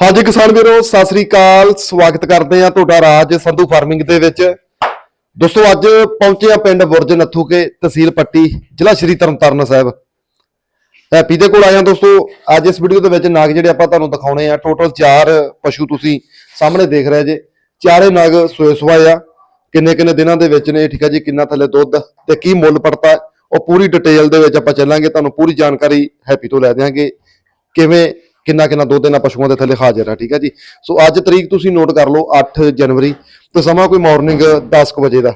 ਹਾਂਜੀ ਕਿਸਾਨ ਵੀਰੋ, ਸਤਿ ਸ੍ਰੀ ਅਕਾਲ। ਸਵਾਗਤ ਕਰਦੇ ਆ ਤੁਹਾਡਾ ਰਾਜ ਸੰਧੂ ਫਾਰਮਿੰਗ ਦੇ ਵਿੱਚ। ਦੋਸਤੋ, ਅੱਜ ਪਹੁੰਚੇ ਆ ਪਿੰਡ ਬੁਰਜ ਨੱਥੂਕੇ ਤਹਿਸੀਲ ਪੱਟੀ, ਜ਼ਿਲ੍ਹਾ ਸ਼੍ਰੀ ਤਰਨਤਾਰਨ ਸਾਹਿਬ। ਹੈਪੀ ਦੇ ਕੋਲ ਆਇਆ ਦੋਸਤੋ, ਅੱਜ ਇਸ ਵੀਡੀਓ ਦੇ ਵਿੱਚ ਨਾਗ ਜਿਹੜੇ ਆਪਾਂ ਤੁਹਾਨੂੰ ਦਿਖਾਉਣੇ ਆ, ਟੋਟਲ 4 ਪਸ਼ੂ ਤੁਸੀਂ ਸਾਹਮਣੇ ਦੇਖ ਰਹੇ ਜੇ। ਚਾਰੇ ਨਾਗ ਸੋਏ ਸੁਆਏ ਆ। ਕਿੰਨੇ ਕਿੰਨੇ ਦਿਨਾਂ ਦੇ ਵਿੱਚ ਨੇ, ਠੀਕ ਆ ਜੀ, ਕਿੰਨਾ ਥੱਲੇ ਦੁੱਧ ਤੇ ਕੀ ਮੁੱਲ ਪੜਤਾ ਉਹ ਪੂਰੀ ਡਿਟੇਲ ਦੇ ਵਿੱਚ ਆਪਾਂ ਚੱਲਾਂਗੇ, ਤੁਹਾਨੂੰ ਪੂਰੀ ਜਾਣਕਾਰੀ ਹੈਪੀ ਤੋਂ ਲੈ ਦਿਆਂਗੇ। ਕਿਵੇਂ ਕਿੰਨਾ ਕਿੰਨਾ ਦੁੱਧ ਇਹਨਾਂ ਪਸ਼ੂਆਂ ਦੇ ਥੱਲੇ ਹਾਜ਼ਰ ਆ ਠੀਕ ਆ ਜੀ? ਸੋ ਅੱਜ ਤਰੀਕ ਤੁਸੀਂ ਨੋਟ ਕਰ ਲਓ 8 ਜਨਵਰੀ ਤੇ ਸਮਾਂ ਕੋਈ ਮਾਰਨਿੰਗ 10 ਕੁ ਵਜੇ ਦਾ।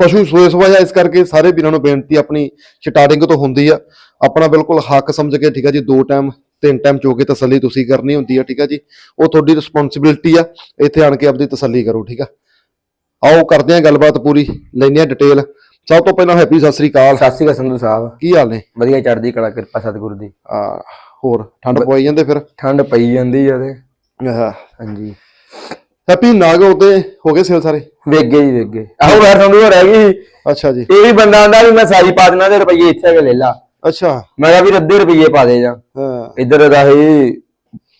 ਪਸ਼ੂ ਸੋਏ ਸਵਾਇਆ ਇਸ ਕਰਕੇ ਸਾਰੇ ਵੀਰਾਂ ਨੂੰ ਬੇਨਤੀ ਆਪਣੀ ਸਟਾਰਟਿੰਗ ਤੋਂ ਹੁੰਦੀ ਆ। ਆਪਣਾ ਬਿਲਕੁਲ ਹੱਕ ਸਮਝ ਕੇ ਠੀਕ ਆ ਜੀ ਦੋ ਟਾਈਮ ਤਿੰਨ ਟਾਈਮ ਚੋ ਕੇ ਤਸੱਲੀ ਤੁਸੀਂ ਕਰਨੀ ਹੁੰਦੀ ਆ ਠੀਕ ਆ ਜੀ। ਉਹ ਤੁਹਾਡੀ ਰਿਸਪੌਂਸਿਬਿਲਟੀ ਆ ਇੱਥੇ ਆਣ ਕੇ ਆਪਣੀ ਤਸੱਲੀ ਕਰੋ ਠੀਕ ਆ। ਆਓ ਕਰਦੇ ਆ ਗੱਲਬਾਤ ਪੂਰੀ ਲੈਂਦੇ ਆ ਡਿਟੇਲ ਸਭ ਤੋਂ ਪਹਿਲਾਂ ਹੈਪੀ ਸਤਿ ਸ੍ਰੀ ਅਕਾਲ। ਸਤਿ ਸ਼੍ਰੀ ਅਕਾਲ ਸੰਧੂ ਸਾਹਿਬ। ਕੀ ਹਾਲ ਨੇ? ਵਧੀਆ ਚੜ੍ਹਦੀ ਕਲਾ ਕਿਰਪਾ ਸਤਿਗੁਰੂ ਦੀ। ਆ ਹੋਰ ਠੰਡ ਪਵਾਈ ਜਾਂਦੇ ਫਿਰ? ਠੰਡ ਪਈ ਜਾਂਦੀ ਆ ਤੇ। ਆਹ, ਹਾਂਜੀ। ਹੈਪੀ ਨਾਗ ਉਹਦੇ ਹੋ ਗਏ ਸੇਲ ਸਾਰੇ? ਵੇਗੇ ਹੀ ਵੇਗੇ ਆਹੋ ਵੈਰ ਸੰਧੂ ਹੋ ਰਹਿ ਗਈ ਅੱਛਾ ਜੀ। ਇਹ ਵੀ ਬੰਦਾ ਆਂਦਾ ਵੀ ਮੈਂ ਸਾਈ ਪਾ ਦੇਣਾ ਤੇ ਰੁਪਈਏ ਇੱਥੇ ਕੇ ਲੈ ਲਾ। ਅੱਛਾ। ਮੈਂ ਕਿਹਾ ਵੀ ਅੱਧੇ ਰੁਪਈਏ ਪਾ ਦੇ ਜਾ। ਹਾਂ। ਇੱਧਰ ਦਾ ਹੀ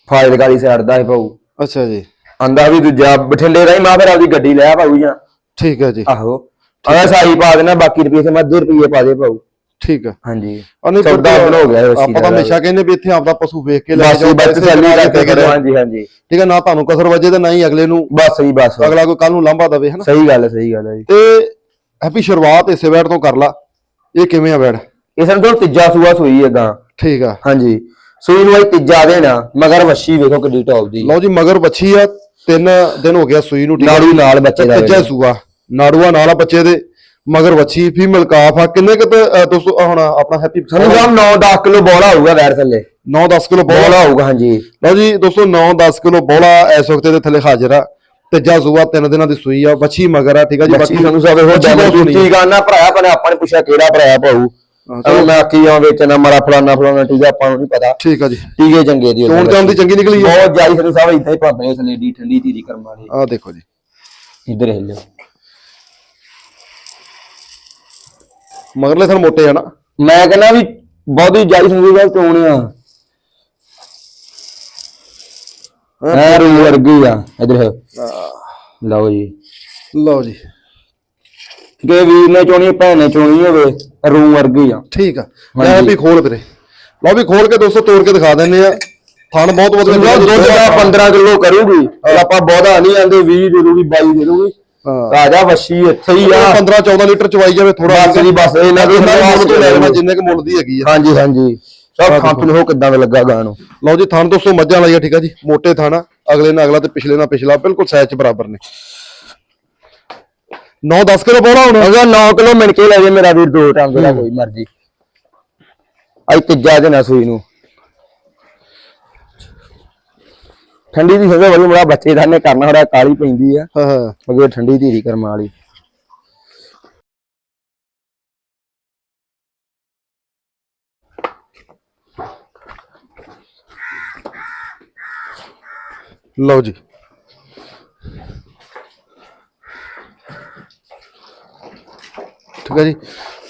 ਫਾਇਲ ਗਾਲੀ ਸਾਈਡ ਦਾ ਹੀ ਪਾਉ ਅੱਛਾ ਜੀ। ਆਂਦਾ ਵੀ ਦੂਜਾ ਬਠਿੰਡੇ ਦਾ ਹੀ ਮੈਂ ਫਿਰ ਆਪਦੀ ਗੱਡੀ ਲੈ ਪਾਉ ਜਾਂ ਠੀਕ ਹੈ ਜੀ। ਆਹੋ। ਆਹ ਸਾਈ ਪਾ ਦੇਣਾ ਬਾਕੀ ਰੁਪਈਏ ਤੇ ਮੈਂ ਅੱਧੇ ਰੁਪਈਏ ਪਾ ਦੇ ਪਾਉ ਠੀਕ ਹੈ ਹਾਂਜੀ। ਅਨੇ ਸੌਦਾ ਆਪਣਾ ਹੋ ਗਿਆ ਇਹ ਆਪਾਂ ਤਾਂ ਹਮੇਸ਼ਾ ਕਹਿੰਦੇ ਵੀ ਇੱਥੇ ਆਪਦਾ ਪਸ਼ੂ ਵੇਖ ਕੇ ਲੈ ਬਸ ਬਸ ਤਸੱਲੀ ਲਗਾ ਕੇ। ਹਾਂਜੀ ਹਾਂਜੀ। ਠੀਕ ਹੈ ਨਾ ਤੁਹਾਨੂੰ ਕਸਰ ਵਜੇ ਤੇ ਨਾ ਹੀ ਅਗਲੇ ਨੂੰ ਬਸ ਹੀ ਬਸ। ਅਗਲਾ ਕੋਈ ਕੱਲ ਨੂੰ ਲਾਂਭਾ ਦਵੇ ਹਨਾ? ਸਹੀ ਗੱਲ ਹੈ ਸਹੀ ਗੱਲ ਹੈ ਜੀ। ਤੇ ਹੈਪੀ ਸ਼ੁਰੂਆਤ ਇਸੇ ਵੈੜ ਤੋਂ ਕਰ ਲਾ। ਇਹ ਕਿਵੇਂ ਆ ਵੈੜ ਇਹ ਸਾਨੂੰ ਤੋਂ ਤੀਜਾ ਸੂਆ ਸੂਈ ਹੈ ਗਾਂ ਠੀਕ ਆ। ਹਾਂਜੀ। ਸੂਈ ਨੂੰ ਇਹ ਤੀਜਾ ਦੇਣਾ ਮਗਰ ਵੱਛੀ ਵੇਖੋ ਕਿੱਡੀ ਟੌਪ ਦੀ। ਲਓ ਜੀ ਮਗਰ ਬੱਚੀ ਆ ਤਿੰਨ ਦਿਨ ਹੋ ਗਿਆ ਸੂਈ ਨੂੰ ਠੀਕ ਆ। ਨਾੜੂ ਨਾਲ ਬੱਚੇ ਦਾ ਤੀਜਾ ਸੂਆ ਨਾੜੂਆ ਨਾਲ ਆ ਬੱਚੇ ਦੇ। ਮਗਰ ਵੱਛੀ ਫੀਮੇਲ ਕਾਫ ਆ। ਕਿੰਨੇ ਕੁ ਦੋਸਤੋ ਹੁਣ ਆਪਣਾ ਹੈਪੀ ਸਾਨੂੰ ਸਾਹਿਬ 9-10 ਕਿਲੋ ਬੋਲਾ ਹੋਊਗਾ ਵੈਰ ਥੱਲੇ। 9-10 ਕਿਲੋ ਬੋਲਾ? ਹੋਊਗਾ ਹਾਂਜੀ। ਲਓ ਜੀ ਦੋਸਤੋ 9-10 ਕਿਲੋ ਬੋਲਾ ਇਸ ਵਕਤ ਦੇ ਥੱਲੇ ਹਾਜ਼ਰ ਆ। ਤੀਜਾ ਸੂਆ ਤਿੰਨ ਦਿਨਾਂ ਦੀ ਸੂਈ ਆ। ਵੱਛੀ ਮਗਰ ਆ ਠੀਕ ਆ ਜੀ? ਬੱਚੀ ਸਾਨੂੰ ਇਹੋ ਵੱਛੀ ਬਹੁਤ ਸੋਹਣੀ ਆ। ਕੀ ਗਾਣਾ ਭਰਾਇਆ ਪਨੇ ਆਪਾਂ ਨੇ ਪੁੱਛਿਆ ਕਿਹੜਾ ਭਰਾਇਆ ਭਾਊ। ਚਲੋ। ਮੈਂ ਆਖੀ ਜਾਂ ਵੇਚਣਾ ਮਾਰਾ ਫਲਾਨਾ ਠੀਕ ਆ ਆਪਾਂ ਨੂੰ ਨਹੀਂ ਪਤਾ। ਠੀਕ ਆ ਜੀ। ਟੀਕੇ ਚੰਗੇ ਦੀ ਚੋਣ ਚਾਣ ਦੀ ਚੰਗੀ ਨਿਕਲੀ ਆ। ਬਹੁਤ ਜਾਈ ਸਾਨੂੰ ਸਾਹਿਬ ਇਦਾਂ ਹੀ ਭਾਵੇਂ ਉਸ ਲੇਡੀ ਠੰਡੀ ਧੀਰੀ ਕਰਮ ਵਾਲੀ। ਆਹ ਦੇਖੋ ਜੀ। ਇੱਧਰ ਹਿੱਲਿਓ ਮਗਰਲੇ ਥਣ ਮੋਟੇ ਆ ਨਾ ਮੈਂ ਕਹਿੰਦਾ ਵੀ ਬਹੁਤੀ ਜਾਈ ਸੰਗੂ ਸਾਹਿਬ ਚੋਣ ਆ? ਐ ਰੂ ਵਰਗੀ ਆ ਇੱਧਰ। ਲਓ ਜੀ। ਲਓ ਜੀ। ਕਿ ਵੀਰ ਨੇ ਚੋਣੀ ਭੈਣ ਨੇ ਚੋਣੀ ਹੋਵੇ ਰੂ ਵਰਗੀ ਆ। ਠੀਕ ਆ। ਲੈ ਵੀ ਖੋਲ ਵੀਰੇ। ਲਓ ਵੀ ਖੋਲ ਕੇ ਦੋਸਤੋ ਤੋੜ ਕੇ ਦਿਖਾ ਦਿੰਨੇ ਆ। ਥਣ ਬਹੁਤ ਵਧੀਆ ਦੁੱਧ ਦਾ 15 ਕਿਲੋ ਕਰੂਗੀ। ਆਪਾਂ ਬਹੁਤਾ ਨਹੀਂ ਆਂਦੇ 20 ਦੇ ਦੂਗੀ 22 ਦੇ ਦੂਗੀ ਹਾਂ। ਰਾਜਾ ਵੱਛੀ ਇੱਥੇ ਹੀ ਆ। 15 14 ਲੀਟਰ ਚਵਾਈ ਜਾਵੇ ਥੋੜਾ ਬਸ ਜੀ ਬਸ ਇਹਨਾਂ ਦੇ ਮੁੱਲ ਤੋਂ ਲੈ ਲੈਣਾ ਜਿੰਨੇ ਕੁ ਮੁੱਲ ਦੀ ਹੈਗੀ ਆ। ਹਾਂਜੀ ਹਾਂਜੀ। ਸਭ ਖਾਂ ਨੂੰ ਕਿੱਦਾਂ ਦਾ ਲੱਗਾ ਗਾਂ ਨੂੰ ਲਓ ਜੀ ਥਣ ਦੋਸਤੋ ਮੱਝਾਂ ਲਈ ਆ ਠੀਕ ਆ ਜੀ। ਮੋਟੇ ਥਣ ਅਗਲੇ ਨਾਲ ਅਗਲਾ ਤੇ ਪਿਛਲੇ ਨਾਲ ਪਿਛਲਾ। ਬਿਲਕੁਲ ਸਾਈਜ਼ ਚ ਬਰਾਬਰ ਨੇ। 9-10 ਕਿਲੋ ਬੋਲਾ ਹੁਣ। ਅਗਰ 9 ਕਿਲੋ ਮਿਣ ਕੇ ਲੈ ਜੇ ਮੇਰਾ ਵੀਰ ਦੋ ਟਾਂਗੇ ਦਾ ਕੋਈ ਮਰਜ਼ੀ। ਅੱਜ ਤੀਜਾ ਦਿਨ ਆ ਸੂਈ ਨੂੰ। ਠੰਡੀ ਦੀ ਸਜ਼ਾ ਬੜੀ ਬੜਾ ਬੱਚੇ ਦਾ ਨੇ ਕਰਨਾ ਹੋੜਾ ਕਾਲੀ ਪੈਂਦੀ ਆ। ਹਾਂ ਹਾਂ। ਅਗੇ ਠੰਡੀ ਧੀਰੀ ਕਰਮ ਵਾਲੀ। ਲਓ ਜੀ। ਠੀਕ ਹੈ ਜੀ।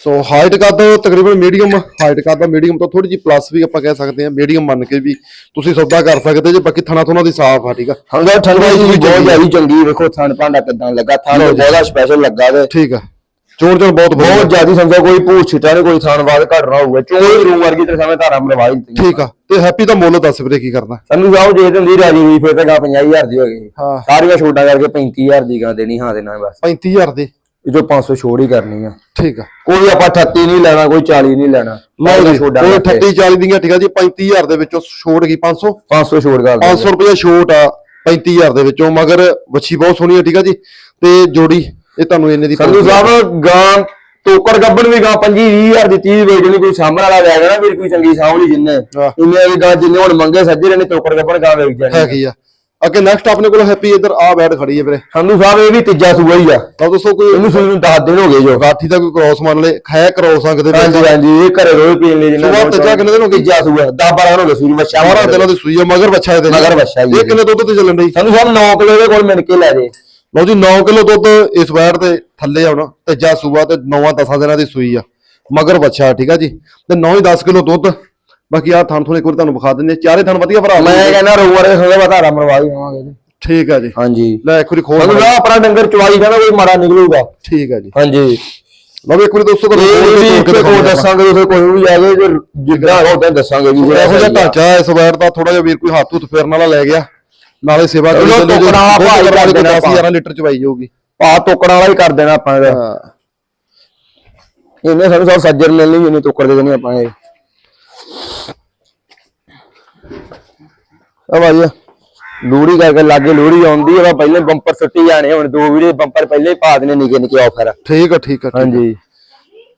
ਸੋ ਹਾਈਟ ਕੱਦ ਤਕਰੀਬਨ ਮੀਡੀਅਮ ਹਾਈਟ ਕੱਦ ਦਾ ਮੀਡੀਅਮ ਤੋਂ ਥੋੜੀ ਜੀ ਪਲੱਸ ਵੀ ਆਪਾਂ ਕਹਿ ਸਕਦੇ ਹਾਂ ਮੀਡੀਅਮ ਮੰਨ ਕੇ ਵੀ ਤੁਸੀਂ ਸੌਦਾ ਕਰ ਸਕਦੇ ਜੇ ਬਾਕੀ ਥਣਾ ਥੁਣਾ ਦੀ ਸਾਫ਼ ਆ ਠੀਕ ਆ? ਹੰਗਾ ਠੰਡੀ ਦੀ ਵੀ ਬਹੁਤ ਜ਼ਿਆਦਾ ਚੰਗੀ ਵੇਖੋ ਥਣ ਭਾਂਡਾ ਕਿਦਾਂ ਲੱਗਾ ਥਣ ਜੀ। ਬਹੁਤਾ ਸਪੈਸ਼ਲ ਲੱਗਾ ਤੇ ਠੀਕ ਆ। ਚੋਣ ਚੋਣ ਬਹੁਤ ਬਹੁਤ ਜ਼ਿਆਦਾ ਸਮਝੋ ਕੋਈ ਭੂਤ ਛਿਟਾ ਨਹੀਂ ਕੋਈ ਥਣ ਬਾਦ ਘਟਣਾ ਹੋਊਗਾ ਚੋਈ ਰੂ ਵਰਗੀ ਤੇ ਸਮੇਂ ਧਾਰਾ ਮਰਵਾਈ ਦਿੱਤੀ ਠੀਕ ਆ। ਤੇ ਹੈਪੀ ਦਾ ਮੁੱਲ ਦੱਸ ਵੀਰੇ ਕੀ ਕਰਦਾ ਸਾਨੂੰ ਜਾਓ ਜੇ ਹੁੰਦੀ ਰਾਜੀ ਵੀ ਫਿਰ ਤਾਂ ਗਾ 50000 ਦੀ ਹੋ ਗਈ। ਹਾਂ। ਸਾਰੀਆਂ ਛੋਟਾਂ ਕਰਕੇ 35000 ਦੀ ਗਾ ਦੇਣੀ ਹਾਂ ਦੇਣਾ ਬਸ। 35000 ਦੀ। ਇਹ ਜੋ 500 ਛੋੜ ਹੀ ਕਰਨੀ ਆ। ਠੀਕ ਆ। ਕੋਈ ਆਪਾਂ 38 ਨਹੀਂ ਲੈਣਾ ਕੋਈ 40 ਨਹੀਂ ਲੈਣਾ। ਲਓ ਜੀ ਕੋਈ 38 40 ਦੀਆਂ ਠੀਕ ਆ ਜੀ 35000 ਦੇ ਵਿੱਚੋਂ ਛੋੜ ਗਈ 500 500 ਛੋੜ ਕਰ ਦਿੰਦੇ। 500 ਰੁਪਏ ਛੋਟ ਆ 35000 ਦੇ ਵਿੱਚੋਂ ਮਗਰ ਵੱਛੀ ਬਹੁਤ ਸੋਹਣੀ ਆ ਠੀਕ ਆ ਜੀ। ਤੇ ਜੋੜੀ ਇਹ ਤੁਹਾਨੂੰ ਇੰਨੇ ਦੀ ਸੰਧੂ ਸਾਹਿਬ ਗਾਂ ਟੋਕਰ ਗੱਬਣ ਵੀ ਗਾਂ 25 20000 ਦੀ ਚੀਜ਼ ਵੇਚਣੀ ਕੋਈ ਸਾਹਮਣੇ ਵਾਲਾ ਲੈ ਜਾਣਾ ਵੀਰ ਕੋਈ ਚੰਗੀ ਸਾਹਮਣੀ ਜਿੰਨੇ। ਇੰਨੇ ਦੀ ਗਾਂ ਜਿੰਨੇ ਹੁਣ ਮੰਗੇ ਸੱਜੇ ਨੇ ਟੋਕਰ ਗੱਬਣ ਗਾਂ ਵੇਚ ਜਾਣੀ ਹੈਗੀ ਆ। ਅੱਗੇ ਨੈਕਸਟ ਆਪਣੇ ਕੋਲ ਹੈਪੀ ਇੱਧਰ ਆ ਬੈਡ ਖੜੀ ਹੈ ਵੀਰੇ। ਸੰਧੂ ਸਾਹਿਬ ਇਹ ਵੀ ਤੀਜਾ ਸੂਆ ਹੀ ਆ। ਤਾਂ ਦੱਸੋ ਕੋਈ ਇਹਨੂੰ ਸੂਈ ਨੂੰ 10 ਦਿਨ ਹੋ ਗਏ ਜੋ। ਗਾਠੀ ਦਾ ਕੋਈ ਕ੍ਰੋਸ ਮੰਨ ਲੈ ਖਾਇਆ ਕ੍ਰੋਸ ਸਕਦੇ ਵੀ ਹਾਂਜੀ ਹਾਂਜੀ ਇਹ ਘਰੇ ਰੋਜ਼ ਪੀਣ ਲਈ ਜਿੰਨਾ ਸੂਆ ਤੀਜਾ ਕਿੰਨੇ ਦਿਨ ਹੋ ਗਏ? ਤੀਜਾ ਸੂਆ 10 12 ਦਿਨ ਹੋ ਗਏ ਸੂਈ ਬੱਚਾ ਸਾਰਾ ਦਿਨਾਂ ਦੀ ਸੂਈ ਆ ਮਗਰ ਬੱਚਾ ਇਹਦੇ। ਮਗਰ ਜੀ। ਇਹ ਕਿੰਨੇ ਦੁੱਧ ਤੇ ਚੱਲਣ ਡਈ? ਸੰਧੂ ਸਾਹਿਬ 9 ਕਿਲੋ ਦੇ ਕੋਲ ਮਿਲ ਕੇ ਲੈ ਜੇ। ਲਓ ਜੀ 9 ਕਿਲੋ ਦੁੱਧ ਇਸ ਵੈੜ ਤੇ ਥੱਲੇ ਆਉਣਾ ਤੀਜਾ ਸੂਆ ਤੇ 9 10 ਦਿਨਾਂ ਦੀ ਸੂਈ ਆ। ਮਗਰ ਬੱਚਾ ਠੀਕ ਆ ਜੀ? ਤੇ 9 ਹੀ 10 ਕਿਲੋ ਦੁੱਧ। ਬਾਕੀ ਆ ਥਣ ਥੋੜੇ ਵਾਰੀ ਤੁਹਾਨੂੰ ਵਿਖਾ ਦਿੰਦੇ। ਚਾਰੇ ਥਣ ਵਧੀਆ ਭਰਾ ਮੈਂ ਕਹਿੰਦਾ ਰੋਵਰ ਦੇ ਥੋੜਾ ਬਤਾਰਾ ਮਰਵਾ ਹੀ ਆਵਾਂਗੇ ਜੀ। ਠੀਕ ਆ ਜੀ। ਹਾਂਜੀ। ਲੈ ਇੱਕ ਵਾਰੀ ਖੋਲ ਨਾ ਆਪਣਾ ਡੰਗਰ ਚਵਾਈ ਕਹਿੰਦਾ ਕੋਈ ਮਾੜਾ ਨਿਕਲੂਗਾ। ਠੀਕ ਆ ਜੀ। ਹਾਂਜੀ। ਲਓ ਵੀ ਇੱਕ ਵਾਰੀ ਦੋਸਤੋ ਖੋਲ ਵੀ ਕੋਈ। ਦੱਸਾਂਗੇ ਉਥੇ ਕੋਈ ਵੀ ਆ ਜਾਏ ਜੇ ਜਿੱਦਾਂ ਹੈਗਾ ਉਦਾਂ ਦੱਸਾਂਗੇ ਵੀ ਜਿਹਾ ਸਹੀ ਆ। ਢਾਂਚਾ ਹੈ ਇਸ ਵਾਰ ਦਾ ਥੋੜਾ ਜਿਹਾ ਵੀਰ ਕੋਈ ਹੱਥ ਹੁੱਥ ਫੇਰਨ ਵਾਲਾ ਲੈ ਗਿਆ। ਨਾਲੇ ਸੇਵਾ ਕਰੀ ਚਲੋ ਚੱਲੋ ਜੀ ਟੁਕੜਾ ਦੁੱਧ ਭਾਈ ਕਰ ਦੇਣਾ 10 11 ਲੀਟਰ ਚਵਾਈ ਜਾਊਗੀ। ਪਾ ਟੋਕਣ ਵਾਲਾ ਹੀ ਕਰ ਦੇਣਾ ਆਪਾਂ ਇਹਦਾ। ਹਾਂ। ਇਹਨੇ ਸਾਨੂੰ ਸਭ ਸੱਜਰ ਲੈ ਲਈ ਇਹਨੇ ਟੋਕਰ ਦੇ ਦੇਣੀ ਆਪਾਂ ਇਹ। ਆ ਭਾਈ ਲੋੜੀ ਕਰਕੇ ਲਾਗੇ ਲੋੜੀ ਆਉਂਦੀ ਹੈ ਪਹਿਲੇ ਬੰਪਰ ਸੁੱਟੀ ਜਾਣੇ ਹੁਣ ਦੋ ਵੀਡੀਓ ਬੰਪਰ ਪਹਿਲੇ ਹੀ ਪਾ ਦੇਣੇ ਨਿੱਕੇ ਨਿੱਕੇ ਆਫਰ ਠੀਕ ਆ ਠੀਕ ਆ ਆ। ਹਾਂਜੀ।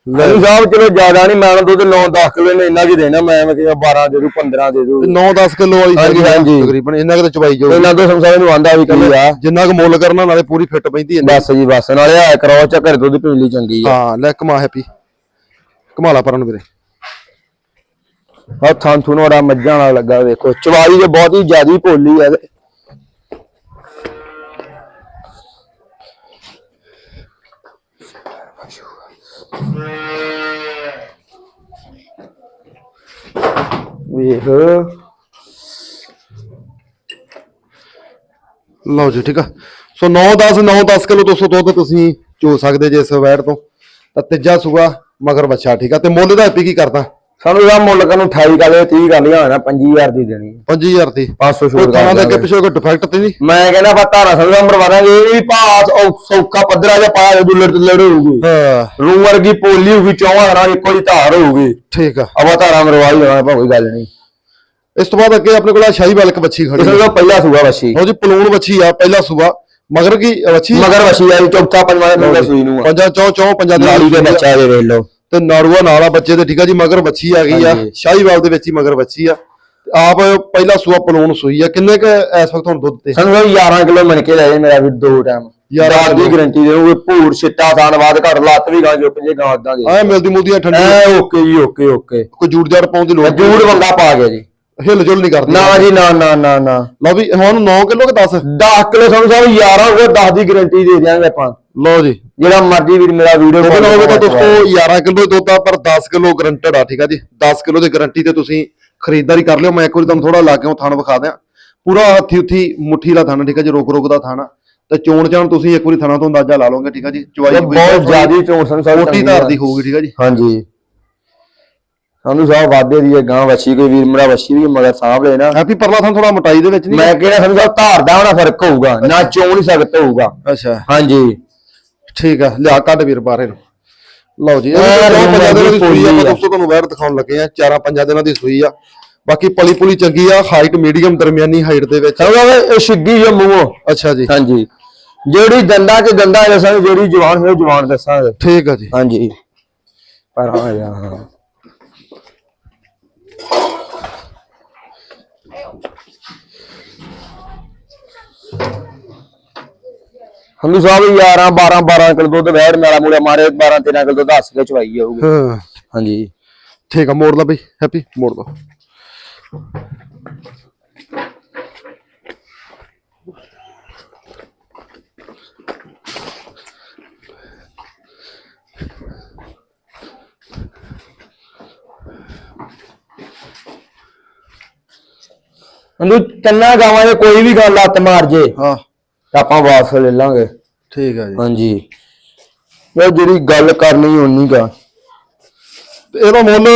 ਮੈਨੂੰ ਸਾਹਿਬ ਚਲੋ ਜ਼ਿਆਦਾ ਨਹੀਂ ਮੈਂ ਦੁੱਧ 9 10 ਕਿਲੋ ਨੇ ਇੰਨਾ ਕੀ ਦੇਣਾ ਮੈਂ ਮੈਂ ਕਿਹਾ 12 ਦੇ ਦੂ 15 ਦੇ ਦੂ 9-10 ਕਿਲੋ ਵਾਲੀ ਹਾਂਜੀ, ਆ, ਹਾਂਜੀ। ਤਕਰੀਬਨ ਇੰਨਾ ਕਿ ਤਾਂ ਚਵਾਈ ਜਾਊਗੀ। ਇਹਨਾਂ ਤੋਂ ਸੰਸਾਰ ਨੂੰ ਆਂਦਾ ਵੀ ਕੀ ਆ। ਜਿੰਨਾ ਕੁ ਮੁੱਲ ਕਰਨਾ ਨਾਲੇ ਪੂਰੀ ਫਿੱਟ ਪੈਂਦੀ ਹੈ ਬਸ ਜੀ ਬਸ ਨਾਲੇ ਆ ਕਰੋ ਚੱਕਰ ਦੁੱਧ ਪੀਣ ਲਈ ਚੰਗੀ ਆ। ਹਾਂ ਲੈ ਕਮਾ ਹੈਪੀ। ਕਮਾਲਾ ਪਰਨ ਵੀਰੇ। ਆ ਥਾਂ ਥੂਨ ਨੋੜਾ ਮੱਝਾਂ ਨਾਲ ਲੱਗਾ, ਵੇਖੋ। ਚਵਾਈ ਤੇ ਬਹੁਤ ਹੀ ਜ਼ਿਆਦੀ ਭੋਲੀ ਹੈ ਵੇਖ। ਲਓ ਜੀ, ਠੀਕ ਆ। ਸੋ 9-10 9-10 ਕਿਲੋ 200 ਦੁੱਧ ਤੁਸੀਂ ਚੋ ਸਕਦੇ ਜੇ ਇਸ ਵੈੜ ਤੋਂ। ਤਾਂ ਤੀਜਾ ਸੂਆ ਮਗਰ ਬੱਚਾ ਠੀਕ ਆ। ਤੇ ਮੁੱਲ ਦਾ ਹੈਪੀ ਕੀ ਕਰਦਾ? ਸਾਨੂੰ ਇਹਦਾ ਮੁੱਲ ਕਨੂੰ 28 ਕਰ ਲਿਆ 30 ਕਰ ਲਿਆ ਹੋਣਾ 5000 ਦੀ ਦੇਣੀ 5000 ਦੀ। 500 ਕੋਈ ਛੋੜ ਥਾਂ ਦੇ ਅੱਗੇ ਪਿੱਛੇ ਕੋਈ ਡਿਫੈਕਟ ਤੇ ਨਹੀਂ? ਮੈਂ ਕਹਿੰਦਾ ਬਾ ਧਾਰਾ ਸੰਗਾ ਮਰਵਾਦਾਂਗੇ ਇਹ ਵੀ ਭਾਸ ਸੌਕਾ ਪੱਧਰਾ ਜਿਹਾ ਪਾਇਆ ਦੁੱਲੜ ਦੁੱਲੜ ਹੋਊਗੀ। ਹਾਂ। ਰੂ ਵਰਗੀ ਪੋਲੀ ਹੋਊਗੀ ਚੌਹਾਂ ਨਾਲ ਇੱਕੋ ਹੀ ਧਾਰ ਹੋਊਗੀ। ਠੀਕ ਆ। ਅਵਾ ਧਾਰਾ ਮਰਵਾਈ ਜਾਣਾ ਭਾ ਕੋਈ ਗੱਲ ਨਹੀਂ। ਇਸ ਤੋਂ ਬਾਅਦ ਅੱਗੇ ਆਪਣੇ ਕੋਲ ਆ ਸ਼ਾਹੀ ਵਾਲਕ ਬੱਚੀ ਖੜੀ ਹੈ ਦਾ ਪਹਿਲਾ ਸੂਆ ਵਸ਼ੀ ਲਓ ਜੀ ਪਲੂਣ ਬੱਚੀ ਆ ਪਹਿਲਾ ਸੂਆ। ਮਗਰ ਕੀ ਬੱਚੀ ਮਗਰ ਵਸ਼ੀ ਆ ਜੀ, ਚੌਥਾ ਪੰਜਵਾਂ ਦਾ ਨੰਬਰ ਸੂਈ ਨੂੰ ਪੰਜਾਂ ਚੌ ਚੌ ਪੰਜਾਂ ਦੇ ਨਾਲੀ ਦੇ ਬੱਚਾ ਦੇ ਵੇਖ ਲਓ। ਤੇ ਨਾੜੂਆ ਨਾਲ ਆ ਬੱਚੇ ਦੇ ਠੀਕ ਆ ਜੀ ਮਗਰ ਬੱਚੀ ਆ ਗਈ ਆ। ਹਾਂਜੀ। ਸ਼ਾਹੀਵਾਲ ਦੇ ਵਿੱਚ ਹੀ ਮਗਰ ਬੱਚੀ ਆ। ਆਪ ਪਹਿਲਾ ਸੂਆ ਪਲੂਣ ਸੂਈ ਆ। ਕਿੰਨੇ ਕ ਇਸ ਵਕਤ ਹੁਣ ਦੁੱਧ ਤੇ? ਸਾਨੂੰ ਤਾਂ 11 ਕਿਲੋ ਮਨ ਕੇ ਲੈ ਜੇ ਮੇਰਾ ਵੀ ਦੋ ਟਾਈਮ 11 11 ਦੀ ਕਿਲੋ। ਗਾਰੰਟੀ ਦੇਵਾਂਗੇ ਭੂਰ ਛਿੱਟਾ ਸਾਨ ਬਾਅਦ ਘੜ ਲੱਤ ਵੀ ਗਾਂ ਜੁਕ ਜੇ ਗਾਂ ਉਦਾਂ ਦੇ। ਐ ਮਿਲਦੀ ਮੁਲਦੀਆਂ ਠੰਡੀ। ਐ ਓਕੇ ਜੀ ਓਕੇ ਓਕੇ। ਕੋਈ ਜੂੜ ਜਾੜ ਪਾਉਣ ਦੀ ਲੋੜ ਜੂੜ ਬੰਦਾ ਪਾ ਗਿਆ ਜੀ। ਹਿੱਲ ਜੁਲ ਨਹੀਂ ਕਰਦੀ। ਨਾ ਜੀ ਨਾ ਨਾ ਨਾ ਨਾ। ਲਓ ਵੀ ਹੁਣ 9 ਕਿਲੋ ਕਿ 10 10 ਕਿਲੋ ਸਾਨੂੰ ਸਾਹਿਬ 11 ਹੋਵੇ 10 ਦੀ ਗਾਰੰਟੀ ਦੇ ਦਿਆਂਗੇ ਆਪਾਂ। ਲਓ ਜੀ। ਜਿਹੜਾ ਮਰਜ਼ੀ ਵੀਰ ਮੇਰਾ ਵੀਡੀਓ ਨਾ ਹੋਵੇ ਤਾਂ ਦੋਸਤੋ 11 ਕਿਲੋ ਦੁੱਧ ਆ ਪਰ 10 ਕਿਲੋ ਗਰੰਟਡ ਆ ਠੀਕ ਆ ਜੀ? 10 ਕਿਲੋ ਦੀ ਗਾਰੰਟੀ ਤੇ ਤੁਸੀਂ ਖਰੀਦਦਾਰੀ ਕਰ ਲਿਓ। ਮੈਂ ਇੱਕ ਵਾਰੀ ਤੁਹਾਨੂੰ ਥੋੜਾ ਲਾ ਕੇ ਉਹ ਥਣ ਵਿਖਾ ਦਿਆਂ। ਪੂਰਾ ਹੱਥੀ ਉੱਥੀ ਮੁੱਠੀ ਦਾ ਥਣ ਠੀਕ ਆ ਜੀ? ਰੋਕ ਰੋਕ ਦਾ ਥਣ। ਤੇ ਚੋਣ ਚਾਣ ਤੁਸੀਂ ਇੱਕ ਵਾਰੀ ਥਣਾ ਤੋਂ ਅੰਦਾਜ਼ਾ ਲਾ ਲਓਗੇ ਠੀਕ ਆ ਜੀ? ਚਵਾਈ ਬਹੁਤ ਜ਼ਿਆਦੀ ਚੋਣ ਸਾਨੂੰ ਸਾਹਿਬ ਮੋਟੀ ਧਾਰ ਦੀ ਹੋਊਗੀ ਠੀਕ ਆ ਜੀ? ਹਾਂਜੀ। ਸਾਨੂੰ ਸਾਹਿਬ ਵਾਦੇ ਦੀ ਗਾਂ ਵਛੀ ਕੋਈ ਵੀਰ ਮੇਰਾ ਵਛੀ ਵੀ ਮਗਰ ਸਾਹਬ ਲੈਣਾ ਹੈਪੀ ਪਰਲਾ ਥਣ ਥੋੜਾ ਮੋਟਾਈ ਦੇ ਵਿੱਚ ਨਹੀਂ ਮੈਂ ਕਿਹਾ ਸਾਨੂੰ ਸਾਹਿਬ ਧਾਰ ਦਾ ਹੋਣਾ ਫ਼ਰਕ ਹੋਊਗਾ ਨਾ ਚੋਣ ਹੀ ਸਖਤ ਹੋਊਗਾ। ਅੱਛਾ। ਹਾਂਜੀ। ਠੀਕ ਆ ਲਿਆ ਕੱਢ ਵੀਰ ਬਾਹਰ ਨੂੰ ਲਓ ਜੀ ਇਹ ਐ ਦੋ ਪੰਜਾਂ ਦਿਨਾਂ ਦੀ ਸੂਈ ਆ ਮੈਂ ਪੋਲੀ ਆ। ਦੋਸਤੋ ਤੁਹਾਨੂੰ ਬਾਹਰ ਦਿਖਾਉਣ ਲੱਗੇ ਆ ਚਾਰਾਂ ਪੰਜਾਂ ਦਿਨਾਂ ਦੀ ਸੂਈ ਆ। ਬਾਕੀ ਪਲੀ ਪੁਲੀ ਚੰਗੀ ਆ ਹਾਈਟ ਮੀਡੀਅਮ ਦਰਮਿਆਨੀ ਹਾਈਟ ਦੇ ਵਿੱਚ। ਇਹ ਛਿੱਗੀ ਜੋ ਮੂੰਹੋਂ। ਅੱਛਾ ਜੀ। ਹਾਂਜੀ। ਜਿਹੜੀ ਦੰਦਾ ਚ ਦੰਦਾ ਸਾਨੂੰ ਜਿਹੜੀ ਜਵਾਨ ਹੈ ਉਹ ਜਵਾਨ ਦੱਸਾਂਗੇ। ਠੀਕ ਆ ਜੀ। ਹਾਂਜੀ। ਪਰ ਹਾਂ ਯਾਰ ਹੰਦੂ ਸਾਹਿਬ 11 12 12 ਕਿਲੋ ਦੁੱਧ ਵੈੜ ਮੇਰਾ ਮੂਲੇ ਮਾਰੇ 12 13 ਕਿਲੋ ਦੁੱਧ ਹੱਸ ਕੇ ਚਵਾਈ ਜਾਊਗੀ। ਹਾਂ। ਹਾਂਜੀ। ਠੀਕ ਆ ਮੋੜ ਲਾ ਬਈ ਹੈਪੀ ਮੋੜ ਲਾ। ਹੰਦੂ ਤਿੰਨਾਂ ਗਾਵਾਂ ਦੇ ਕੋਈ ਵੀ ਗੱਲ ਲੱਤ ਮਾਰ ਜੇ। ਹਾਂ। ਤਾਂ ਆਪਾਂ ਵਾਪਸ ਲੈ ਲਾਂਗੇ। ਠੀਕ ਆ ਜੀ। ਹਾਂਜੀ। ਇਹ ਜਿਹੜੀ ਗੱਲ ਕਰਨੀ ਗਾ ਤੇ ਇਹਦਾ ਮੁੱਲ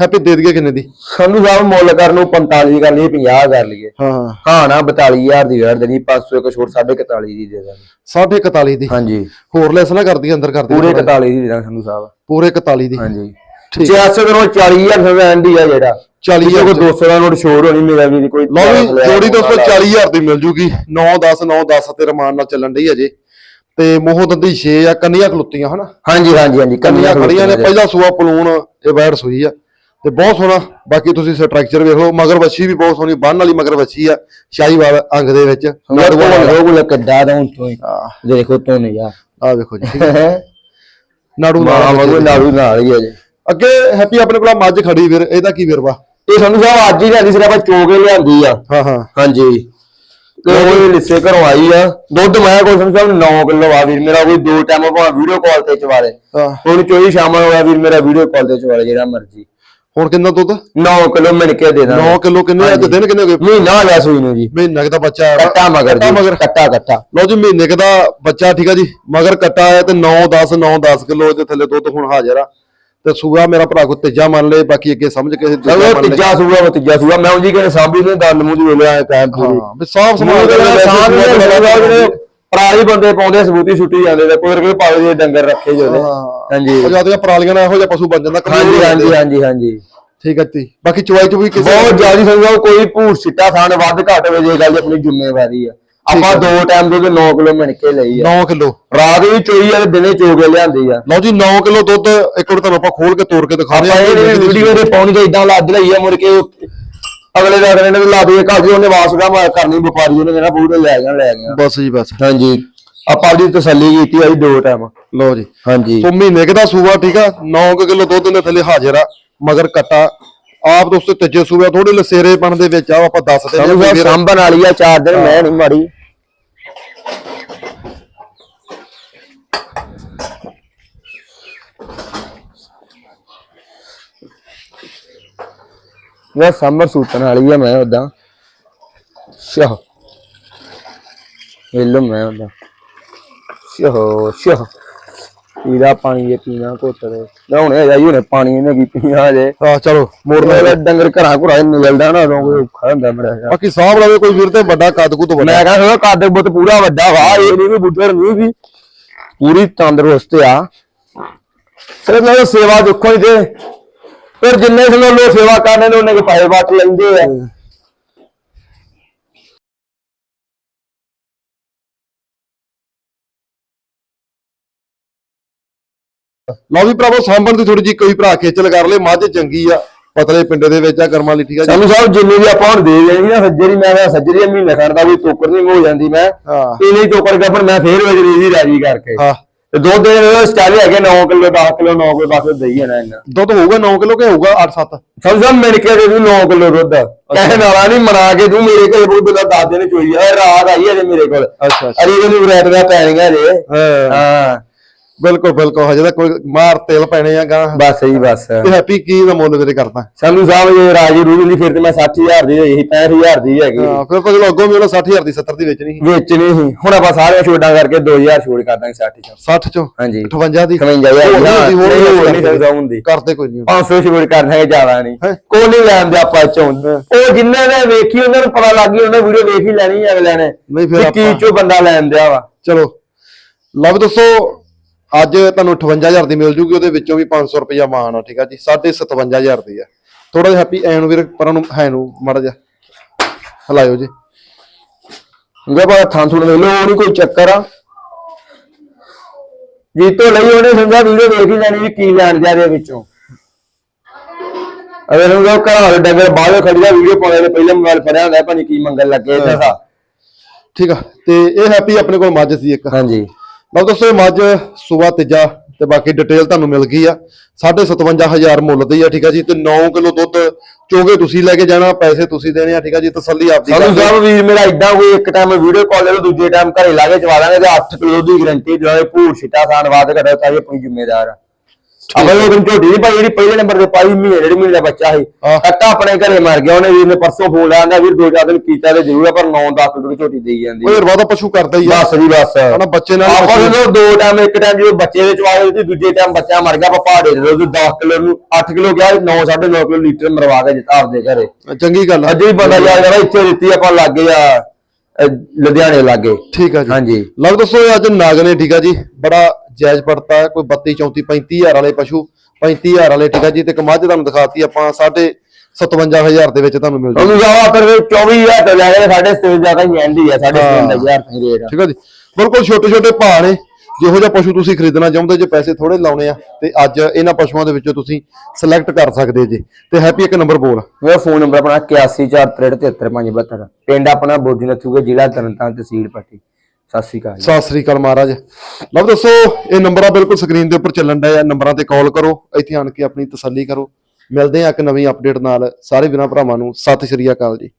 ਹੈਪੀ ਦੇ ਦਈਏ ਕਿੰਨੇ ਦੀ? ਸਾਨੂੰ ਸਾਹਿਬ ਮੁੱਲ ਕਰਨ ਨੂੰ 45 ਕਰ ਲਈਏ 50 ਕਰ ਲਈਏ। ਹਾਂ। ਹਾਂ ਨਾ 42000 ਦੀ ਵੇੜ ਦੇਣੀ 500 ਇੱਕ ਛੋਟ 41 ਦੀ ਦੇ ਦਾਂਗੇ। ਸਾਢੇ 41 ਦੀ? ਹਾਂਜੀ। ਹੋਰ ਲੈਸ ਨਾ ਕਰਦੀ ਅੰਦਰ ਕਰਦੀ। ਪੂਰੇ 41 ਦੀ ਦੇ ਦਾਂਗੇ ਸੰਧੂ ਸਾਹਿਬ ਪੂਰੇ 41 ਦੀ। ਹਾਂਜੀ। ਠੀਕ। 66 ਕਰੋ 40000 ਰੁਪਏ ਐਂਡੀ ਆ ਜਿਹੜਾ। 40,000 ਕਿਸੇ ਕੋਲ 200 ਦਾ ਨੋਟ ਛੋੜ ਹੋਣੀ ਮੇਰਾ ਵੀ ਕੋਈ ਲਓ ਵੀ ਜੋੜੀ ਦੋਸਤੋ 40000 ਦੀ ਮਿਲ ਜੂਗੀ। 9 10 9 10 ਤੇ ਰਮਾਨ ਨਾਲ ਚੱਲਣ ਡਈ ਅਜੇ। ਤੇ ਮੋਹ ਦੰਦੀ 6 ਆ ਕੰਨੀਆਂ ਖਲੁੱਤੀਆਂ ਹਨਾ? ਹਾਂਜੀ ਹਾਂਜੀ ਹਾਂਜੀ ਕੰਨੀਆਂ ਖੜੀਆਂ ਨੇ। ਪਹਿਲਾ ਸੂਆ ਪਲੂਣ ਇਹ ਵੈੜ ਸੂਈ ਆ। ਤੇ ਬਹੁਤ ਸੋਹਣਾ। ਬਾਕੀ ਤੁਸੀਂ ਸਟਰਕਚਰ ਵੇਖ ਲਓ। ਮਗਰ ਵੱਛੀ ਵੀ ਬਹੁਤ ਸੋਹਣੀ ਬੰਨ ਵਾਲੀ ਮਗਰ ਵੱਛੀ ਆ ਸ਼ਾਹੀਵਾਲ ਅੰਗ ਦੇ ਵਿੱਚ। ਨਾੜੂਆ ਲੋਗ ਲੈ ਕੱਡਾ ਦਾ ਤੋਂ। ਆ ਦੇਖੋ ਤੋਂ ਨਹੀਂ ਜਾ ਆ ਵੇਖੋ ਜੀ ਨਾੜੂ ਨਾਲ ਨਾੜੂ ਨਾਲ ਹੀ ਆ ਜੀ। ਅੱਗੇ ਹੈਪੀ ਆਪਣੇ ਕੋਲ ਮੱਝ ਖੜੀ ਵੀਰ ਇਹਦਾ ਕੀ ਵੀਰਵਾ? ਇਹ ਸੰਧੂ ਸਾਹਿਬ ਅੱਜ ਹੀ ਲਿਆਂਦੀ ਸਿਰ ਆਪਾਂ ਚੋਕੇ ਲਿਆਂਦੀ ਆ। ਹਾਂ ਹਾਂ। ਹਾਂਜੀ। ਉਹ ਲਿੱਸੇ ਘਰੋਂ ਆਈ ਆ। ਦੁੱਧ ਮੈਂ ਕੋਲ ਸਾਹਿਬ 9 ਕਿਲੋ ਆ ਵੀਰ ਮੇਰਾ ਕੋਈ ਦੋ ਟਾਈਮ ਭਾਵੇਂ ਵੀਡੀਓ ਕਾਲ ਤੇ ਚਵਾਲੇ। ਹਾਂ। ਹੁਣ ਚੋਈ ਸ਼ਾਮ ਹੋਇਆ ਵੀਰ ਮੇਰਾ ਵੀਡੀਓ ਕਾਲ ਤੇ ਚਵਾਲੇ ਜਿਹੜਾ ਮਰਜ਼ੀ। ਹੁਣ ਕਿੰਨਾ ਦੁੱਧ? 9 ਕਿਲੋ ਮਿਣ ਕੇ ਦੇ ਦਾਂਗੇ। 9 ਕਿਲੋ ਕਿੰਨੇ ਅੱਜ ਦਿਨ ਕਿੰਨੇ ਹੋ ਗਏ? ਮਹੀਨਾ ਹੋ ਗਿਆ ਸੂਈ ਨੂੰ ਜੀ। ਮਹੀਨਾ ਕੁ ਦਾ ਬੱਚਾ ਆਇਆ ਵਾ। ਕੱਟਾ ਮਗਰ ਕੱਟਾ ਜੀ। ਮਗਰ। ਕੱਟਾ ਕੱਟਾ। ਲਓ ਜੀ ਮਹੀਨੇ ਕੁ ਦਾ ਬੱਚਾ ਠੀਕ ਆ ਜੀ। ਮਗਰ ਕੱਟਾ ਆਇਆ ਤੇ 9 10 9 10 ਕਿਲੋ ਥੱਲੇ ਦੁੱਧ ਹੁਣ ਹਾਜ਼ਰ ਆ। ਤੇ ਸੂਆ ਮੇਰਾ ਭਰਾ ਕੋ ਤੀਜਾ ਮੰਨ ਲਏ ਬਾਕੀ ਅੱਗੇ ਸਮਝ ਕੇ ਦੂਜਾ ਚਲੋ ਮੰਨ ਲਏ। ਤੀਜਾ ਸੂਆ ਉਹ ਤੀਜਾ ਸੂਆ ਮੈਂ ਉਹਦੀ ਕਹਿੰਦਾ ਸਾਂਭੀ ਨੇ ਦੰਦ ਮੂੰਹ ਦੀ ਵੇਲੇ ਆਇਆ ਕਾਇਮ ਪੂਰੀ। ਹਾਂ ਵੀ ਸਾਫ਼ ਸਮਾਨ ਦੇ ਸਾਂਭ ਨੇ ਜਿਹੜੇ ਪਰਾਲੀ ਬੰਦੇ ਪਾਉਂਦੇ ਸਬੂਤੀ ਛੁੱਟੀ ਜਾਂਦੇ ਤੇ ਕੋਈ ਕੋਈ ਪਾਵੇ ਦੇ ਡੰਗਰ ਰੱਖੇ ਜਿਹਦੇ ਹਾਂਜੀ। ਉਹ ਜ਼ਿਆਦਾ ਪਰਾਲੀਆਂ ਨਾਲ ਇਹੋ ਜਿਹਾ ਪਸ਼ੂ ਬਣ ਜਾਂਦਾ ਹਾਂਜੀ ਹੋ ਹਾਂਜੀ। ਹਾਂਜੀ ਹਾਂਜੀ। ਠੀਕ ਹੈ ਜੀ। ਬਾਕੀ ਚਵਾਈ ਚ ਵੀ ਕਿਸੇ ਬਹੁਤ ਜ਼ਿਆਦਾ ਸਮਝੋ ਕੋਈ ਭੂਰ ਸਿੱਟਾ ਖਾਣ ਵੱਧ ਘੱਟ ਹੋਵੇ ਜੇ ਗੱਲ ਦੀ ਆਪਣੀ ਜ਼ਿੰਮੇਵਾਰੀ ਆ। ਆਪਾਂ ਦੋ ਟਾਈਮ ਦੁੱਧ 9 ਕਿਲੋ ਮਿਣ ਕੇ ਲਈ ਆ। 9 ਕਿਲੋ। ਰਾਤ ਵੀ ਚੋਈ ਆ ਤੇ ਦਿਨੇ ਚੋ ਕੇ ਲਿਆਂਦੀ ਆ। ਲਓ ਜੀ 9 ਕਿਲੋ ਦੁੱਧ ਇੱਕ ਵਾਰ ਤੁਹਾਨੂੰ ਆਪਾਂ ਖੋਲ ਕੇ ਤੋੜ ਕੇ ਦਿਖਾ ਆਪਾਂ ਰਹੇ ਇਹ ਵੀਡੀਓ ਦੇ ਪਾਉਣੀ ਤੇ ਇਦਾਂ ਲੱਦ ਲਈ ਆ ਮੁੜ ਕੇ ਅਗਲੇ ਦਾ ਅਗਲੇ ਨੇ ਲਾ ਦਈਏ ਘਰ ਜੀ ਉਹਨੇ ਵਾਪਸ ਦਾ ਮਾਰ ਕਰਨੀ ਵਪਾਰੀ ਉਹਨੇ ਮੇਰਾ ਬੂਟ ਲੈ ਗਿਆ ਲੈ ਗਿਆ ਬਸ ਜੀ ਬਸ। ਹਾਂਜੀ। ਆਪਾਂ ਉਹਦੀ ਤਸੱਲੀ ਕੀਤੀ ਆ ਜੀ ਦੋ ਟਾਈਮ ਲਓ ਜੀ। ਹਾਂਜੀ। ਸੋ ਮਹੀਨੇ ਕੁ ਦਾ ਸੂਆ ਠੀਕ ਆ? 9 ਕਿਲੋ ਦੁੱਧ ਦੇ ਥੱਲੇ ਹਾਜ਼ਰ ਆ ਮਗਰ ਕੱਟਾ। ਆਪ ਦੋਸਤੋ ਤੀਜੇ ਸੂਆ ਥੋੜੇ ਲਸੇਰੇ ਪਣ ਦੇ ਵਿੱਚ ਆ ਆਪਾਂ ਦੱਸਦੇ ਫਿਰ ਸਾਂਭਣ ਵਾਲੀ ਆ ਚਾਰ ਦਿਨ ਮੈਂ ਨਹੀਂ ਮਾੜੀ। ਇਹ ਸਮਰ ਸੂਤਨ ਵਾਲੀ ਆ ਮੈਂ ਉਦਾਂ ਸ਼ਹ ਇਹ ਲੋ ਮੈਂ ਉਦਾਂ ਸ਼ਹ ਸ਼ਹ ਪੀਲਾ ਪਾਣੀ ਇਹ ਪੀਣਾ ਘੁੱਟ ਦੇ ਨਾ ਹੁਣੇ ਆਈ ਹੁਣੇ ਪਾਣੀ ਇਹਨੇ ਕੀ ਪੀਣਾ ਜੇ ਆ ਚਲੋ। ਮੋੜ ਲੈ ਮੇਰਾ ਡੰਗਰ ਘਰਾਂ ਘੁਰਾਂ ਨਿਕਲਦਾ ਨਾ ਉਦੋਂ ਕੋਈ ਔਖਾ ਹੁੰਦਾ ਮੇਰਾ ਯਾਰ। ਬਾਕੀ ਸਾਹਬ ਲਵੇ ਕੋਈ ਵੀਰ ਤੇ ਵੱਡਾ ਕੱਦ ਕੁ ਤੋਂ ਵੱਡਾ। ਮੈਂ ਕਹਿੰਦਾ ਕੱਦ ਬੁੱਤ ਪੂਰਾ ਵੱਡਾ ਵਾ ਇਹ ਨਹੀਂ ਵੀ ਬੁੱਢਰ ਨਹੀਂ ਵੀ ਪੂਰੀ ਤੰਦਰੁਸਤ ਆ। ਸਿਰਫ ਮੈਂ ਸੇਵਾ ਦੇਖੋ ਤੇ ਫਿਰ ਜਿੰਨੇ ਸਮੇਂ ਲੋਕ ਸੇਵਾ ਕਰਨੇ ਨੇ ਉਹਨੇ ਕੇ ਪੈਸੇ ਲੈਂਦੇ ਆ। ਲਓ ਵੀ ਭਰਾਵੋ ਸਾਂਭਣ ਦੀ ਥੋੜੀ ਜੀ ਕੋਈ ਭਰਾ ਖੇਚਲ ਕਰ ਲੇ ਮੱਝ ਚੰਗੀ ਆ ਪਤਲੇ ਪਿੰਡ ਦੇ ਵਿੱਚ ਆ ਕਰਮਾਂ ਲਈ ਠੀਕ ਆ ਜੀ। ਸਾਨੂੰ ਸਾਹਿਬ ਜਿੰਨੀ ਵੀ ਆਪਾਂ ਹੁਣ ਦੇ ਦੇਣੀ ਨਾ ਸੱਜਰੀ ਮੈਂ ਕਿਹਾ ਸੱਜਰੀ ਮਹੀਨੇ ਖਣ ਦਾ ਵੀ ਟੋਕਰ ਨਹੀਂ ਹੋ ਜਾਂਦੀ ਮੈਂ। ਹਾਂ। ਇਹ ਨਹੀਂ ਟੋਕਰ ਗੱਪਣ ਮੈਂ ਫੇਰ ਵਜਰੀ ਦੀ ਰਾਜੀ ਕਰਕੇ। ਹਾਂ। ਤੇ ਦੋ ਦਿਨ ਸਟਾਈਲ ਹੈਗੇ 9 ਕਿਲੋ 10 ਕਿਲੋ 9 ਕਿਲੋ ਬਸ ਦਈ ਜਾਣਾ ਇਹਨਾਂ ਦੁੱਧ ਹੋਊਗਾ 9 ਕਿਲੋ ਕਿ ਹੋਊਗਾ 8-7 ਸਮਝਾ ਮਿਲ ਕੇ ਦੇ ਦੂੰ 9 ਕਿਲੋ ਦੁੱਧ। ਕਹਿ ਨਾਲਾ ਨਹੀਂ ਮਨਾ ਕੇ ਤੂੰ ਮੇਰੇ ਕੋਲ ਦੁੱਧ ਦਾ ਦੱਸ ਦਿਨ ਚੋਈ ਆ ਰਾਤ ਆਈ ਅਜੇ ਮੇਰੇ ਕੋਲ। ਅੱਛਾ ਅਰੇ ਇਹਨੂੰ ਰੈਟ ਦਾ ਪੈਣੀਆਂ ਜੇ ਹਾਂ। ਹਾਂ। ਬਿਲਕੁਲ ਬਿਲਕੁਲ ਹਜੇ ਤਾਂ ਕੋਈ ਮਾਰ ਤੇਲ ਪੈਣੇ ਆ ਗਾਂ ਬਸ ਸਹੀ ਬਸ। ਤੇ ਹੈਪੀ ਕੀ ਦਾ ਮੁੱਲ ਵੀਰੇ ਕਰਦਾ? ਸਾਨੂੰ ਸਾਹਿਬ ਜੇ ਰਾਜੀ ਰੂਹ ਦੀ ਫਿਰ ਤੇ ਮੈਂ 60000 ਦੀ ਹੋਈ 65000 ਦੀ ਹੈਗੀ। ਹਾਂ ਫਿਰ ਚਲੋ ਅੱਗੋਂ ਵੀ ਉਹਨਾਂ 60000 ਦੀ 70 ਦੀ ਵੇਚਣੀ ਸੀ। ਵੇਚਣੀ ਸੀ। ਹੁਣ ਆਪਾਂ ਸਾਰੇ ਛੋਟਾਂ ਕਰਕੇ 2000 ਛੋੜ ਕਰ ਦਾਂਗੇ 60 ਚ। 60 ਚੋਂ? ਹਾਂਜੀ। 58 ਦੀ? 55000 ਹੋਰ ਨਹੀਂ ਹੁੰਦੀ, ਹੋਰ ਨਹੀਂ ਸਕਦਾ ਹੁੰਦੀ। ਕਰਦੇ ਕੋਈ ਨਹੀਂ। 500 ਛੋੜ ਕਰ ਦਾਂਗੇ ਜ਼ਿਆਦਾ ਨਹੀਂ। ਹੈਂ? ਕੋਈ ਨਹੀਂ ਲੈਣ ਦੇ ਆਪਾਂ ਚੋਂ। ਉਹ ਜਿੰਨੇ ਨੇ ਵੇਖੀ ਉਹਨਾਂ ਨੂੰ ਪਤਾ ਲੱਗ ਗਿਆ ਉਹਨੇ ਵੀਡੀਓ ਵੇਖ ਹੀ ਲੈਣੀ ਹੈ ਅਗਲੇ ਨੇ। ਨਹੀਂ ਫਿਰ ਵੀ ਕੀ ਆਪਾਂ- ਚੋਂ ਬੰਦਾ ਲੈਣ ਦਿਆ ਵਾ। ਚਲੋ। ਲਵ ਦੱਸੋ ਅੱਜ ਤੁਹਾਨੂੰ 58000 ਦੀ ਮਿਲ ਜੂਗੀ, ਉਹਦੇ ਵਿੱਚੋਂ ਵੀ 500 ਰੁਪਇਆ ਮਾਨ ਆ, ਠੀਕ ਆ ਜੀ? 57000 ਦੀ ਆ। ਥੋੜਾ ਜਿਹਾ ਹੈਪੀ ਐ ਵੀਰ, ਪਰਾਂ ਨੂੰ ਹੈ ਨੂੰ, ਮੜ ਜਾ ਹਲਾਇਓ ਜੀ। ਉਹਦੇ ਬਾਅਦ ਥਾਂ ਥੋੜਾ ਵੇਖ ਲਓ, ਉਹ ਨਹੀਂ ਕੋਈ ਚੱਕਰ ਆ। ਜੀਤੋ ਲਈ ਉਹਨੇ ਸਮਝਾ ਵੀਡੀਓ ਵੇਖ ਹੀ ਲੈਣੀ ਵੀ ਕੀ ਲੈਣ ਜਾ ਰਿਹਾ ਵਿੱਚੋਂ। ਅਗਰ ਉਹ ਘਰ ਵਾਲੇ ਡੰਗਰ ਬਾਹਰ ਖੜੀਦਾ ਵੀਡੀਓ ਪਾਉਣੇ ਨੇ, ਪਹਿਲੇ ਮੋਬਾਈਲ ਫੜਿਆ ਹੁੰਦਾ ਭਾਜੀ ਕੀ ਮੰਗਣ ਲੱਗੇ ਇਹਦਾ ਠੀਕ ਆ, ਤੇ ਇਹ ਹੈਪੀ ਆਪਣੇ ਕੋਲ ਮੱਝ ਸੀ ਇੱਕ। ਹਾਂਜੀ। ਲਓ ਦੋਸਤੋ ਇਹ ਮੱਝ ਸੂਆ ਤੀਜਾ ਤੇ ਬਾਕੀ ਡਿਟੇਲ ਤੁਹਾਨੂੰ ਮਿਲ ਗਈ ਆ। 57500 ਮੁੱਲ ਦੀ ਆ ਠੀਕ ਆ ਜੀ? ਤੇ 9 ਕਿਲੋ ਦੁੱਧ ਚੋਗੇ ਤੁਸੀਂ ਲੈ ਕੇ ਜਾਣਾ ਪੈਸੇ ਤੁਸੀਂ ਦੇਣੇ ਆ ਠੀਕ ਆ ਜੀ? ਤਸੱਲੀ ਆਪਦੀ ਸਾਨੂੰ। ਸਾਹਿਬ ਵੀਰ ਮੇਰਾ ਇਦਾਂ ਕੋਈ ਇੱਕ ਟਾਈਮ ਵੀਡੀਓ ਕਾਲ ਲੈ ਲਓ ਦੂਜੇ ਟਾਈਮ ਘਰੇ ਲਾ ਕੇ ਚਵਾ ਦਾਂਗੇ ਤੇ 8 ਕਿਲੋ ਦੀ ਗਰੰਟੀ ਜਿਹੜੇ ਭੂਰ ਛਿੱਟਾ ਖਾਣ ਵਾਦ ਘਟਾ ਤਾਂ ਇਹ ਆਪਣੀ ਜ਼ਿੰਮੇਦਾਰ ਆ। ਆਪਾਂ ਲੋਕ ਨੂੰ ਝੋਟੀ ਨਹੀਂ ਪਾਈ ਜਿਹੜੀ ਪਹਿਲੇ ਨੰਬਰ ਤੇ ਪਾਈ ਮਹੀਨੇ ਡੇਢ ਮਹੀਨੇ ਦਾ ਬੱਚਾ ਸੀ। ਕੱਟਾ ਆਪਣੇ ਘਰੇ ਮਰ ਗਿਆ ਉਹਨੇ ਵੀਰ ਨੇ ਪਰਸੋਂ ਫੋਨ ਲਾਇਆ ਕਹਿੰਦਾ ਵੀਰ ਦੋ ਚਾਰ ਦਿਨ ਕੀਤਾ ਤੇ ਜ਼ਰੂਰ ਆ ਪਰ 9-10 ਕਿਲੋ ਦੀ ਝੋਟੀ ਦੇਈ ਜਾਂਦੀ। ਉਹ ਯਾਰ ਵਾਦਾ ਪਸ਼ੂ ਕਰਦਾ ਹੀ ਆ। ਬਸ ਜੀ ਬਸ। ਹਨਾ ਬੱਚੇ ਨਾਲ ਆਪਾਂ ਜਦੋਂ ਦੋ ਟਾਈਮ ਇੱਕ ਟਾਈਮ ਜਦੋਂ ਬੱਚੇ ਦੇ ਚਵਾਏ ਤੇ ਦੂਜੇ ਟਾਈਮ ਬੱਚਾ ਮਰ ਗਿਆ ਆਪਾਂ ਪਹਾੜੇ ਦੇ ਦੁੱਧ 10 ਕਿਲੋ ਨੂੰ 8 ਕਿਲੋ ਗਿਆ 9 9.5 ਕਿਲੋ ਲੀਟਰ ਮਰਵਾ ਕੇ ਜਿੱਤਾ ਆਪਦੇ ਘਰੇ। ਚੰਗੀ ਗੱਲ ਅੱਜ ਵੀ ਬੰਦਾ ਯਾਰ ਕਹਿੰਦਾ ਇੱਥੇ ਦਿੱਤੀ ਆਪਾਂ ਲੱਗੇ ਆ ਲੁਧਿਆਣੇ ਲੱਗੇ। ਠੀਕ ਆ ਜੀ। ਹਾਂਜੀ। ਲਓ ਦੱਸੋ ਅੱਜ ਨਾਗ ਨੇ ਠੀਕ ਆ ਜੀ ਬੜਾ ਜਾਇਜ਼ ਪੜਤਾ ਹੈ ਕੋਈ 32 34 35000 ਵਾਲੇ ਪਸ਼ੂ 35000 ਵਾਲੇ ਠੀਕ ਆ ਜੀ ਤੇ ਇੱਕ ਮੱਝ ਤੁਹਾਨੂੰ ਦਿਖਾਤੀ ਆਪਾਂ ਸਾਢੇ 57000 ਦੇ ਵਿੱਚ ਤੁਹਾਨੂੰ ਮਿਲ ਜੂ ਉਹਨੂੰ ਜਾਵਾ ਪਰ 24000 ਤੋਂ ਲੈ ਕੇ ਸਾਡੇ ਸਟੇਜ ਜ਼ਿਆਦਾ ਹੀ ਐਂਡੀ ਆ ਸਾਡੇ 57000 ਤੱਕ ਰੇਟ ਠੀਕ ਆ ਜੀ। ਬਿਲਕੁਲ ਛੋਟੇ ਛੋਟੇ ਭਾਅ ਨੇ ਜਿਹੋ ਜਿਹਾ ਪਸ਼ੂ ਤੁਸੀਂ ਖਰੀਦਣਾ ਚਾਹੁੰਦੇ ਜੇ ਪੈਸੇ ਥੋੜੇ ਲਾਉਣੇ ਆ ਤੇ ਅੱਜ ਇਹਨਾਂ ਪਸ਼ੂਆਂ ਦੇ ਵਿੱਚੋਂ ਤੁਸੀਂ ਸਿਲੈਕਟ ਕਰ ਸਕਦੇ ਜੀ। ਤੇ ਹੈਪੀ ਇੱਕ ਨੰਬਰ ਬੋਲ। ਮੇਰਾ ਫੋਨ ਨੰਬਰ ਆਪਣਾ 8143737572 ਪਿੰਡ ਆਪਣਾ ਬੋਜੀ ਨਥੂਗੇ ਜ਼ਿਲ੍ਹਾ ਤਰਨਤਾਰਨ ਤਹਿਸੀਲ ਪੱਟੀ। ਸਤਿ ਸ਼੍ਰੀ ਅਕਾਲ ਸਤਿ ਸ੍ਰੀ ਅਕਾਲ ਮਹਾਰਾਜ। ਲਓ ਦੱਸੋ ਇਹ ਨੰਬਰ ਆ ਬਿਲਕੁਲ ਸਕਰੀਨ ਦੇ ਉੱਪਰ ਚੱਲਣ ਡਿਆ ਨੰਬਰਾਂ ਤੇ ਕਾਲ ਕਰੋ, ਇੱਥੇ ਆਣ ਕੇ ਆਪਣੀ ਤਸੱਲੀ ਕਰੋ। ਮਿਲਦੇ ਆ ਇੱਕ ਨਵੀਂ ਅਪਡੇਟ ਨਾਲ। ਸਾਰੇ ਵੀਰਾਂ ਭਰਾਵਾਂ ਨੂੰ ਸਤਿ ਸ਼੍ਰੀ ਅਕਾਲ ਜੀ।